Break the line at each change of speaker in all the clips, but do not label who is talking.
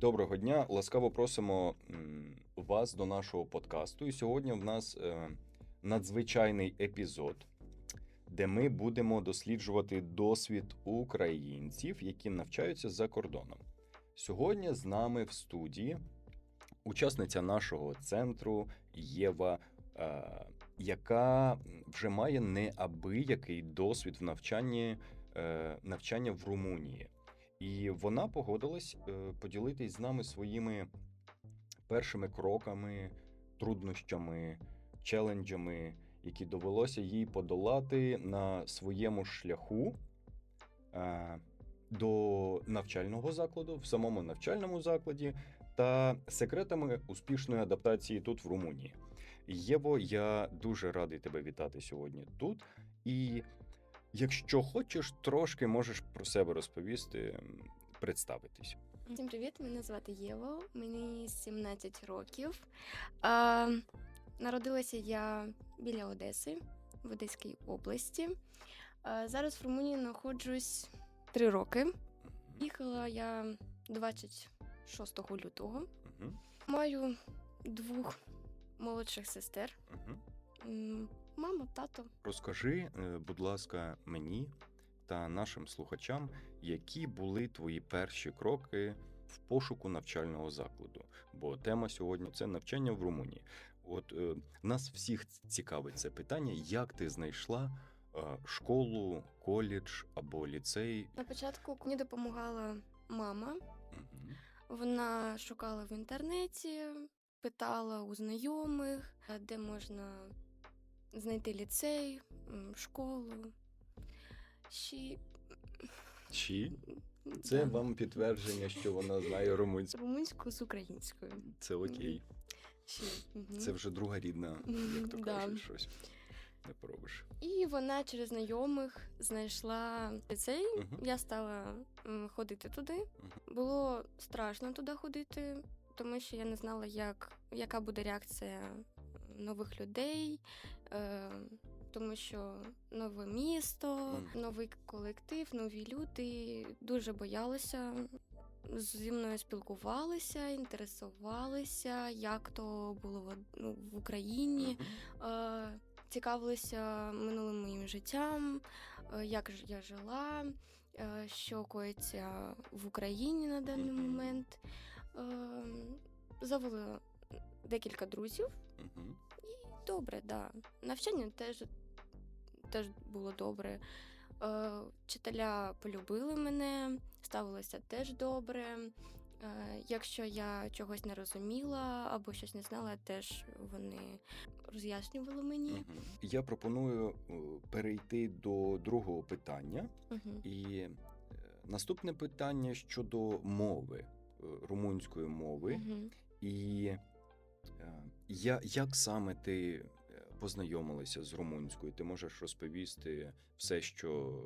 Доброго дня, ласкаво просимо вас до нашого подкасту. І сьогодні в нас е, надзвичайний епізод, де ми будемо досліджувати досвід українців, які навчаються за кордоном. Сьогодні з нами в студії учасниця нашого центру Єва, е, яка вже має неабиякий досвід в навчанні, е, навчання в Румунії. І вона погодилась е, поділитись з нами своїми першими кроками, труднощами, челенджами, які довелося їй подолати на своєму шляху е, до навчального закладу, в самому навчальному закладі, та секретами успішної адаптації тут, в Румунії. Єво, я дуже радий тебе вітати сьогодні тут. І Якщо хочеш, трошки можеш про себе розповісти, представитись.
Всім привіт! Мене звати Єва, мені 17 років. А, народилася я біля Одеси в Одеській області. А, зараз в Румунії знаходжусь 3 роки. Їхала я 26 лютого.
Угу,
Маю двох молодших сестер. Мама, тато.
Розкажи, е, будь ласка, мені та нашим слухачам, які були твої перші кроки в пошуку навчального закладу. Бо тема сьогодні це навчання в Румунії. От е, нас всіх цікавить це питання, як ти знайшла е, школу, коледж або ліцей.
На початку мені допомагала мама.
Угу.
Вона шукала в інтернеті, питала у знайомих, е, де можна знайти ліцей, школу.
Чи це
да,
вам підтвердження, що вона знає румунську?
румунську з українською.
Це окей.
Мгм.
Це вже друга рідна, як то
Да.
кажуть, щось не поробиш.
І вона через знайомих знайшла ліцей.
Мгм.
Я стала ходити туди. Було страшно туди ходити, тому що я не знала, як, яка буде реакція нових людей, е, тому що нове місто, новий колектив, нові люди. Дуже боялася. Зі мною спілкувалися, інтересувалися, як то було в- ну, Україні е, цікавилися минулим моїм життям, е, як ж я жила, е, що коїться в Україні на даний момент. Е, завела декілька друзів.
Мгм.
Добре, да. Навчання теж, теж було добре. Е, вчителя полюбили мене, ставилися теж добре. Е, якщо я чогось не розуміла або щось не знала, теж вони роз'яснювали мені.
Я пропоную е, перейти до другого питання.
Мгм.
І е, наступне питання щодо мови, е, румунської мови.
Мгм.
І я, як саме ти е, познайомилася з румунською? Ти можеш розповісти все, що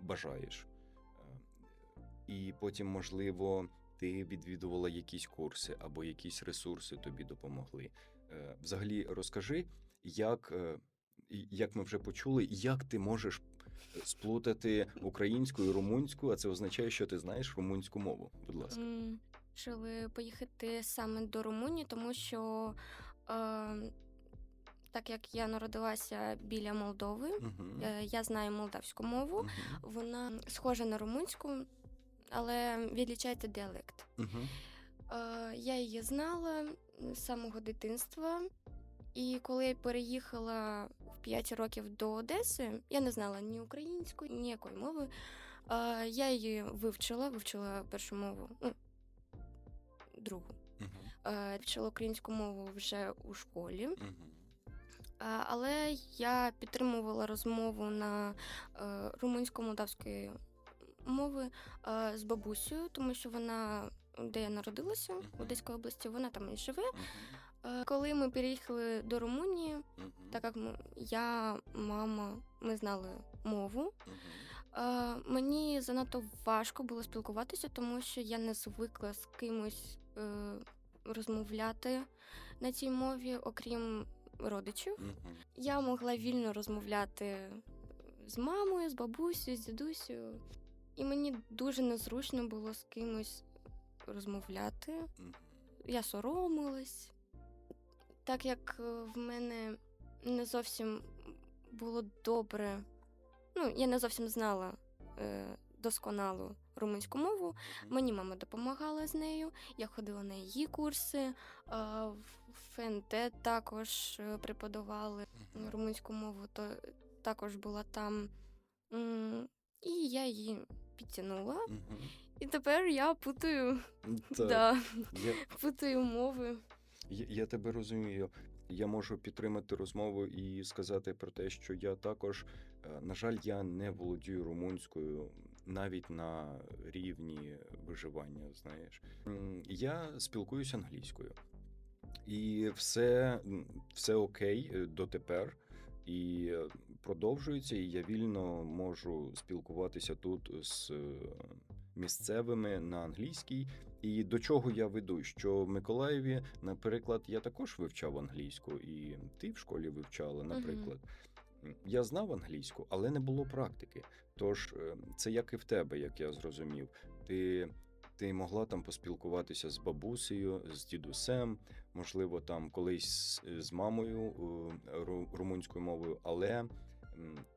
бажаєш. Е, І потім, можливо, ти відвідувала якісь курси або якісь ресурси тобі допомогли. Е, Взагалі, розкажи, як, е, як ми вже почули, як ти можеш сплутати українську і румунську, а це означає, що ти знаєш румунську мову. Будь ласка.
Вирішили поїхати саме до Румунії, тому що е, так як я народилася біля Молдови, е, я знаю молдавську мову. Вона схожа на румунську, але відлічається діалект. Е, я її знала з самого дитинства. І коли я переїхала в 5 років до Одеси, я не знала ні української, ніякої мови. Е, я її вивчила, вивчила першу мову, ну, другу.
Мгм.
Е, вчила українську мову вже у школі. Е, Але я підтримувала розмову на е, румунсько-молдавської мови з бабусею, тому що вона, де я народилася, в Одеській області, вона там і живе. Коли ми переїхали до Румунії, так як я, мама, ми знали мову, мені занадто важко було спілкуватися, тому що я не звикла з кимось розмовляти на цій мові, окрім родичів. Я могла вільно розмовляти з мамою, з бабусею, з дідусею. І мені дуже незручно було з кимось розмовляти. Я соромилась. Так як е, в мене не зовсім було добре, ну, я не зовсім знала е, досконалу румунську мову. Мені мама допомагала з нею. Я ходила на її курси, в ФНТ також е, преподавали румунську мову, то також була там. І я її підтягнула. І тепер я путаю, да,
Я,
путаю мови.
я, я тебе розумію. Я можу підтримати розмову і сказати про те, що я також, е, на жаль, я не володію румунською навіть на рівні виживання. Знаєш, я спілкуюся англійською, і все, все окей е, дотепер. І е, продовжується, і я вільно можу спілкуватися тут з е, місцевими на англійській. І до чого я веду? Що в Миколаєві, наприклад, я також вивчав англійську, і ти в школі вивчала, наприклад. Я знав англійську, але не було практики. Тож е, це як і в тебе, як я зрозумів. Ти, ти могла там поспілкуватися з бабусею, з дідусем, можливо, там колись з- мамою е, румунською мовою, але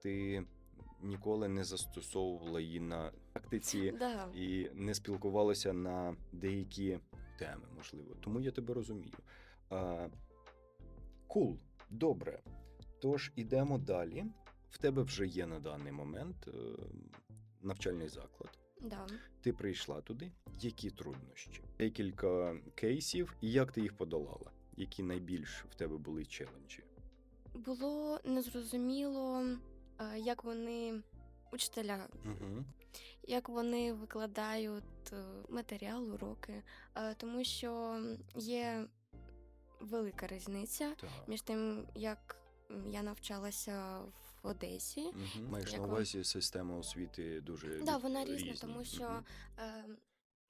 ти ніколи не застосовувала її на практиці
Да.
і не спілкувалися на деякі теми, можливо. Тому я тебе розумію. Кул, добре. Тож ідемо далі. В тебе вже є на даний момент е, навчальний заклад.
Да.
Ти прийшла туди. Які труднощі? Декілька кейсів, і як ти їх подолала? Які найбільш в тебе були челенджі?
Було незрозуміло, е, як вони, учителя,
Угу.
як вони викладають е, матеріал, уроки, тому що є велика різниця
Так.
між тим, як я навчалася в Одесі.
Угу. Маєш на увазі система освіти дуже
Да, вона різна,
різні.
тому що,
Мгм.
е,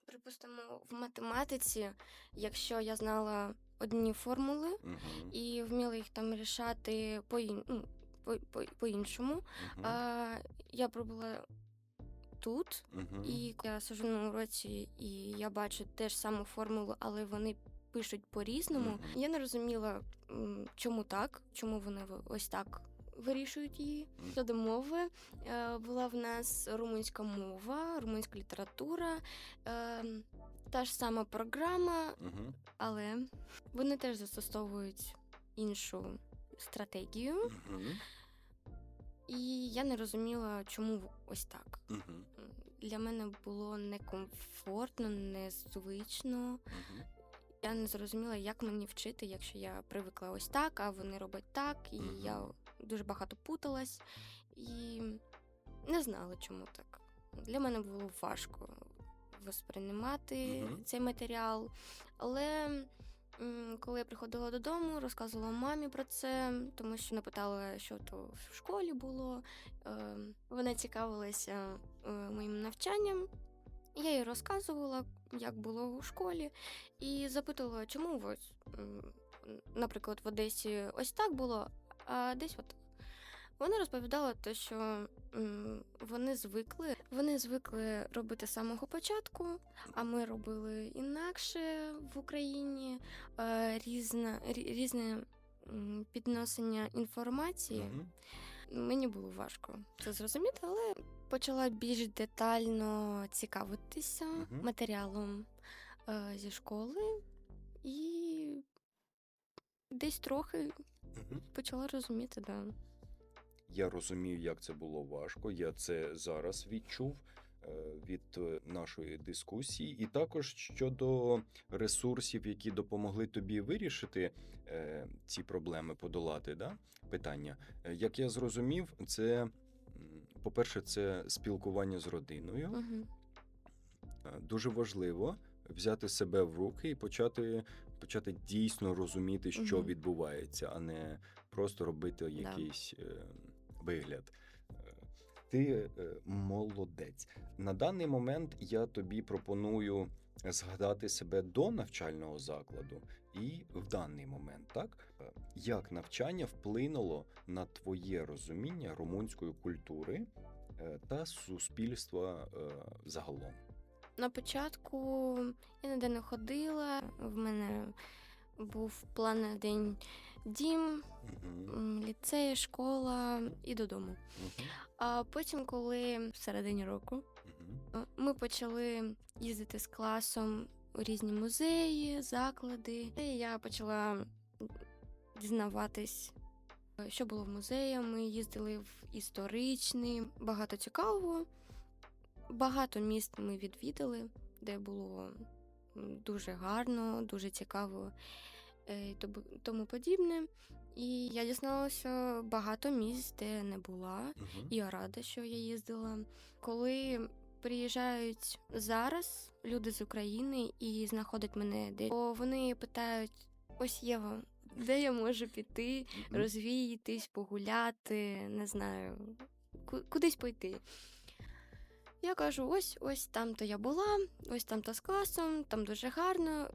припустимо, в математиці, якщо я знала одні формули
Мгм.
і вміла їх там рішати по, ін- ну, по, по, по-іншому,
Мгм.
а, я пробула тут,
Мгм.
і коли я сижу на уроці, і я бачу теж саму формулу, але вони пишуть по-різному.
Мгм.
Я не розуміла, чому так, чому вони ось так вирішують її. Щодо мови, е, була в нас румунська мова, румунська література, е, та ж сама програма,
Мгм.
але вони теж застосовують іншу стратегію. І я не розуміла, чому ось так.
Мгм.
Для мене було некомфортно, незвично.
Мгм.
Я не зрозуміла, як мені вчити, якщо я привикла ось так, а вони роблять так, і
Мгм.
я дуже багато путалась і не знала, чому так. Для мене було важко восприймати
Мгм.
цей матеріал. Але коли я приходила додому, розказувала мамі про це, тому що напитала, що то в школі було. Е, Вона цікавилася е, моїм навчанням. Я їй розказувала, як було у школі, і запитувала, чому ось, наприклад, в Одесі ось так було, а десь от. Вона розповідала те, що вони звикли, вони звикли робити з самого початку, а ми робили інакше в Україні е, різна, різне підносення інформації.
Мгм.
Мені було важко це зрозуміти, але почала більш детально цікавитися
угу.
матеріалом е, зі школи і десь трохи
угу.
почала розуміти, да.
Я розумію, як це було важко. Я це зараз відчув від е, нашої дискусії, і також щодо ресурсів, які допомогли тобі вирішити е, ці проблеми, подолати да? питання. Е, Як я зрозумів, це по-перше, це спілкування з родиною.
Угу.
Е, Дуже важливо взяти себе в руки і почати, почати дійсно розуміти, що
Мгм.
відбувається, а не просто робити
Да.
якийсь е, вигляд. Е, Ти е, молодець. На даний момент я тобі пропоную згадати себе до навчального закладу і в даний момент, так? Е, Як навчання вплинуло на твоє розуміння румунської культури е, та суспільства е, загалом?
на початку я ніде не ходила. В мене був план на день дім, м, ліцей, школа і додому.
Мгм.
А потім, коли в середині року е, ми почали їздити з класом у різні музеї, заклади, і я почала дізнаватись, е, що було в музеї. Ми їздили в історичний, багато цікавого. Багато міст ми відвідали, де було дуже гарно, дуже цікаво і тому- подібне. І я дізналася багато місць, де не була.
Мгм.
І я рада, що я їздила. Коли приїжджають зараз люди з України і знаходять мене де, то вони питають: ось Єва, де я можу піти, розвіятись, погуляти, не знаю, кудись пойти. Я кажу: ось, ось там то я була, ось там то з класом, там дуже гарно.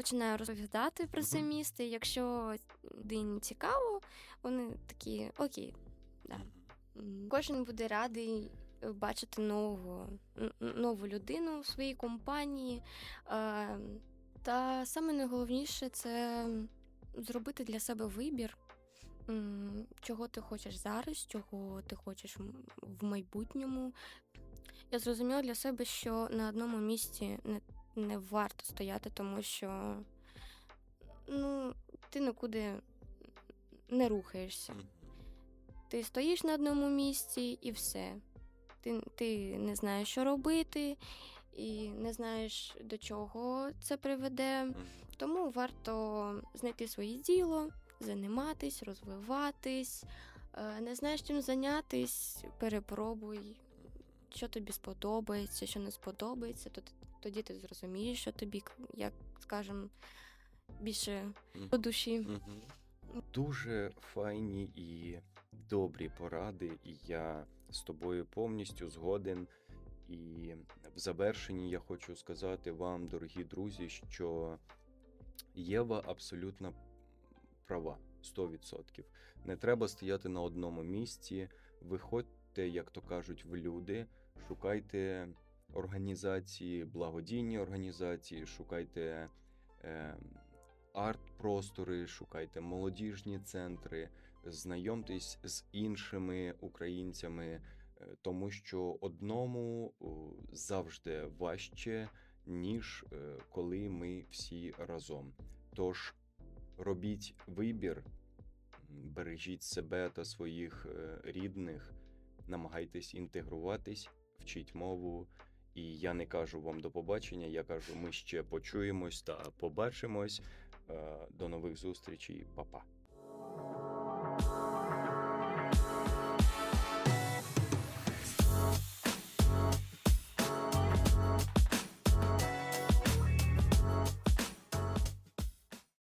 Починаю розповідати про це місце. Якщо день цікаво, вони такі окей, да. Кожен буде радий бачити нову, нову людину в своїй компанії. Та саме найголовніше це зробити для себе вибір, чого ти хочеш зараз, чого ти хочеш в майбутньому. Я зрозуміла для себе, що на одному місці не, не варто стояти, тому що ну, ти нікуди не рухаєшся. Ти стоїш на одному місці і все. Ти, ти не знаєш, що робити, і не знаєш, до чого це приведе. Тому варто знайти своє діло, займатись, розвиватись. Е, Не знаєш чим зайнятись, перепробуй, що тобі сподобається, що не сподобається, то ти- тоді ти зрозумієш, що тобі, як скажем, більше по душі.
Дуже файні і добрі поради, і я з тобою повністю згоден. І в завершенні я хочу сказати вам, дорогі друзі, що Єва абсолютно права 100%. Не треба стояти на одному місці. Виходьте, як то кажуть, в люди, шукайте організації, благодійні організації, шукайте. Е, арт-простори, шукайте молодіжні центри, знайомтесь з іншими українцями, е, тому що одному завжди важче, ніж е, коли ми всі разом. Тож робіть вибір, бережіть себе та своїх рідних, намагайтесь інтегруватись, вчіть мову. І я не кажу вам до побачення, я кажу, ми ще почуємось та побачимось. Е, До нових зустрічей, Па-па.